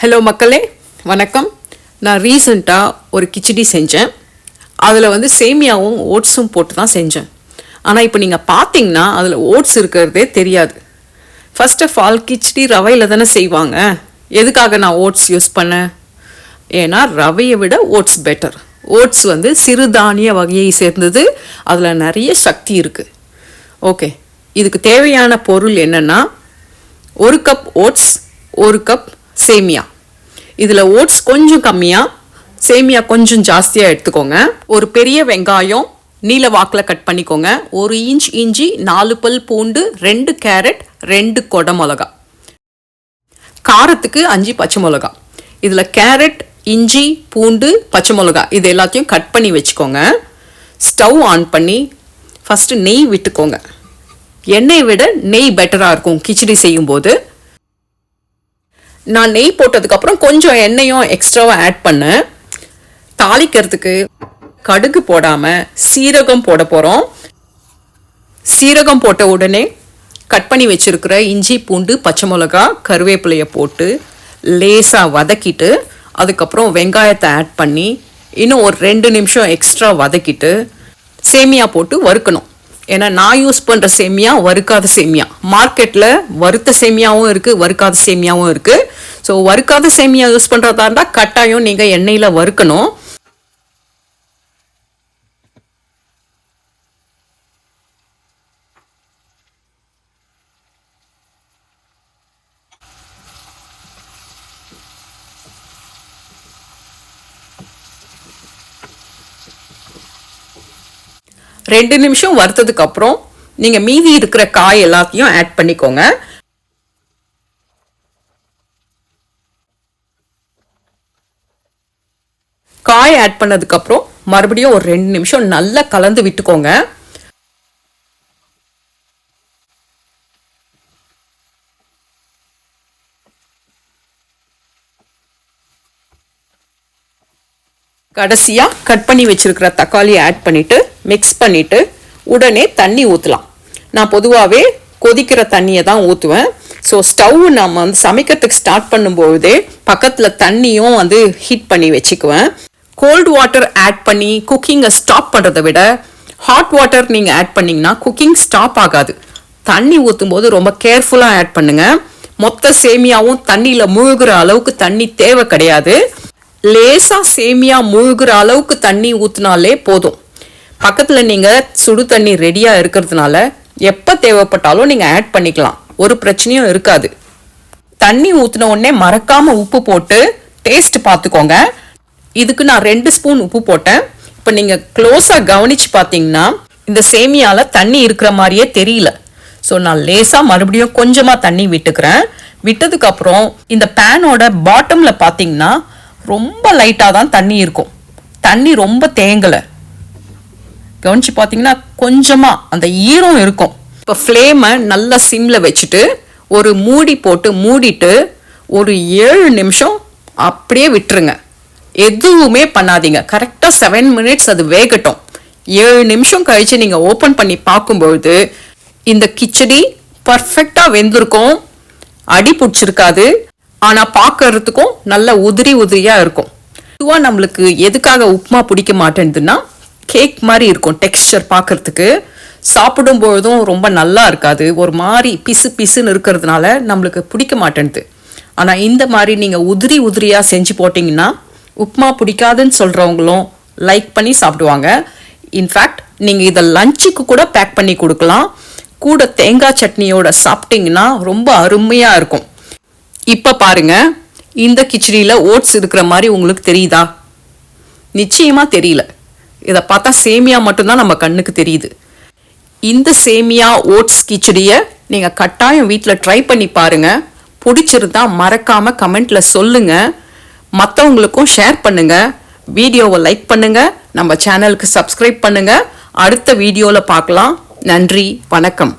Hello மக்களே. வணக்கம். நான் ரீசண்டாக ஒரு கிச்சடி செஞ்சேன். அதில் வந்து சேமியாவும் ஓட்ஸும் போட்டு தான் செஞ்சேன். ஆனால் இப்போ நீங்கள் பார்த்தீங்கன்னா அதில் ஓட்ஸ் இருக்கிறதே தெரியாது. ஃபர்ஸ்ட் ஆஃப் ஆல் கிச்சடி ரவையில் தானே செய்வாங்க. எதுக்காக நான் ஓட்ஸ் யூஸ் பண்ணேன்? ஏன்னா ரவையை விட ஓட்ஸ் பெட்டர் ஓட்ஸ் வந்து சிறுதானிய வகையை சேர்ந்தது. அதில் நிறைய சக்தி இருக்குது ஓகே இதுக்கு தேவையான பொருள் என்னென்னா ஒரு கப் ஓட்ஸ் ஒரு கப் சேமியா. இதில் ஓட்ஸ் கொஞ்சம் கம்மியாக சேமியா கொஞ்சம் ஜாஸ்தியாக எடுத்துக்கோங்க. ஒரு பெரிய வெங்காயம் நீல வாக்கில் கட் பண்ணிக்கோங்க. ஒரு இன்ச் இஞ்சி நாலு பல் பூண்டு ரெண்டு கேரட் ரெண்டு கொடை மிளகா. காரத்துக்கு அஞ்சு பச்சை மிளகா. இதில் கேரட் இஞ்சி பூண்டு பச்சை மிளகா இது எல்லாத்தையும் கட் பண்ணி வச்சுக்கோங்க. ஸ்டவ் ஆன் பண்ணி ஃபஸ்ட்டு நெய் விட்டுக்கோங்க. எண்ணெய் விட நெய் பெட்டராக இருக்கும். கிச்சடி செய்யும்போது. நான் நெய் போட்டதுக்கப்புறம் கொஞ்சம் எண்ணெயும் எக்ஸ்ட்ராவாக ஆட் பண்ணேன் தாளிக்கிறதுக்கு கடுகு போடாமல் சீரகம் போட போகிறோம் சீரகம் போட்ட உடனே கட் பண்ணி வச்சுருக்கிற இஞ்சி பூண்டு பச்சை மிளகா கருவேப்பிலையை போட்டு லேசாக வதக்கிட்டு அதுக்கப்புறம் வெங்காயத்தை ஆட் பண்ணி இன்னும் ஒரு ரெண்டு நிமிஷம் எக்ஸ்ட்ரா வதக்கிட்டு சேமியா போட்டு வறுக்கணும். ஏன்னா நான் யூஸ் பண்ணுற சேமியா வறுக்காத சேமியா. மார்க்கெட்டில் வறுத்த சேமியாவும் இருக்குது வறுக்காத சேமியாவும் இருக்குது ஸோ வறுக்காத சேமியா யூஸ் பண்ணுறதா இருந்தால் கட்டாயம் நீங்கள் எண்ணெயில் வறுக்கணும். ரெண்டு நிமிஷம் வறுத்ததுக்கு அப்புறம் நீங்கள் மீதி இருக்கிற காய் எல்லாத்தையும் ஆட் பண்ணிக்கோங்க. காய் ஆட் பண்ணதுக்கப்புறம் மறுபடியும் ஒரு ரெண்டு நிமிஷம் நல்லா கலந்து விட்டுக்கோங்க. கடைசியாக கட் பண்ணி வச்சிருக்கிற தக்காளியை ஆட் பண்ணிட்டு மிக்ஸ் பண்ணிவிட்டு உடனே தண்ணி ஊற்றலாம் நான் பொதுவாகவே கொதிக்கிற தண்ணியை தான் ஊற்றுவேன் ஸோ ஸ்டவ் நம்ம வந்து சமைக்கிறதுக்கு ஸ்டார்ட் பண்ணும்போதே பக்கத்தில் தண்ணியும் வந்து ஹீட் பண்ணி வச்சுக்குவேன். கோல்டு வாட்டர் ஆட் பண்ணி குக்கிங்கை ஸ்டாப் பண்ணுறதை விட ஹாட் வாட்டர் நீங்கள் ஆட் பண்ணிங்கன்னா குக்கிங் ஸ்டாப் ஆகாது. தண்ணி ஊற்றும் போது ரொம்ப கேர்ஃபுல்லாக ஆட் பண்ணுங்கள் மொத்த சேமியாவும் தண்ணியில் முழுகிற அளவுக்கு தண்ணி தேவை கிடையாது. லேசாக சேமியா முழுகிற அளவுக்கு தண்ணி ஊற்றினாலே போதும். பக்கத்தில் நீங்கள் சுடு தண்ணி ரெடியாக இருக்கிறதுனால எப்போ தேவைப்பட்டாலும் நீங்கள் ஆட் பண்ணிக்கலாம். ஒரு பிரச்சனையும் இருக்காது. தண்ணி ஊற்றின உடனே மறக்காமல் உப்பு போட்டு டேஸ்ட் பார்த்துக்கோங்க. இதுக்கு நான் ரெண்டு ஸ்பூன் உப்பு போட்டேன். இப்போ நீங்கள் க்ளோஸாக கவனிச்சு பார்த்தீங்கன்னா இந்த சேமியாவில் தண்ணி இருக்கிற மாதிரியே தெரியல. ஸோ நான் லேசாக மறுபடியும் கொஞ்சமாக தண்ணி விட்டுக்கிறேன். விட்டதுக்கப்புறம் இந்த பேனோட பாட்டமில் பார்த்தீங்கன்னா ரொம்ப லைட்டாக தான் தண்ணி இருக்கும். தண்ணி ரொம்ப தேங்கலை. கவனிச்சு பார்த்தீங்கன்னா கொஞ்சமாக அந்த ஈரம் இருக்கும். இப்போ ஃப்ளேமை நல்லா சிம்மில் வச்சுட்டு ஒரு மூடி போட்டு மூடிட்டு ஒரு ஏழு நிமிஷம் அப்படியே விட்டுருங்க. எதுவுமே பண்ணாதீங்க. கரெக்டாக செவன் மினிட்ஸ் அது வேகட்டும். ஏழு நிமிஷம் கழிச்சு நீங்கள் ஓப்பன் பண்ணி பார்க்கும்பொழுது இந்த கிச்சடி பர்ஃபெக்டாக வெந்திருக்கும். அடி பிடிச்சிருக்காது. ஆனால் பார்க்கறதுக்கும் நல்ல உதிரி உதிரியாக இருக்கும். பொதுவாக நம்மளுக்கு எதுக்காக உப்புமா பிடிக்க மாட்டேங்குதுன்னா கேக் மாதிரி இருக்கும் டெக்ஸ்டர் பார்க்கறதுக்கு. சாப்பிடும் பொழுதும் ரொம்ப நல்லா இருக்காது. ஒரு மாதிரி பிசு பிசுன்னு இருக்கிறதுனால நம்மளுக்கு பிடிக்க மாட்டேன்து ஆனால் இந்த மாதிரி நீங்கள் உதிரி உதிரியாக செஞ்சு போட்டிங்கன்னா உப்புமா பிடிக்காதுன்னு சொல்கிறவங்களும் லைக் பண்ணி சாப்பிடுவாங்க. இன்ஃபேக்ட் நீங்கள் இதை லஞ்சுக்கு கூட பேக் பண்ணி கொடுக்கலாம். கூட தேங்காய் சட்னியோட சாப்பிட்டிங்கன்னா ரொம்ப அருமையாக இருக்கும். இப்போ பாருங்க இந்த கிச்சடியில் ஓட்ஸ் இருக்கிற மாதிரி உங்களுக்கு தெரியுதா? நிச்சயமாக தெரியல. இதை பார்த்தா சேமியா மட்டும்தான் நம்ம கண்ணுக்கு தெரியுது. இந்த சேமியா ஓட்ஸ் கிச்சடியை நீங்கள் கட்டாயம் வீட்டில் ட்ரை பண்ணி பாருங்க. பிடிச்சிருந்தா மறக்காமல் கமெண்ட்டில் சொல்லுங்கள் மற்றவங்களுக்கும் ஷேர் பண்ணுங்கள் வீடியோவை லைக் பண்ணுங்கள் நம்ம சேனலுக்கு சப்ஸ்கிரைப் பண்ணுங்கள் அடுத்த வீடியோவில் பார்க்கலாம். நன்றி வணக்கம்.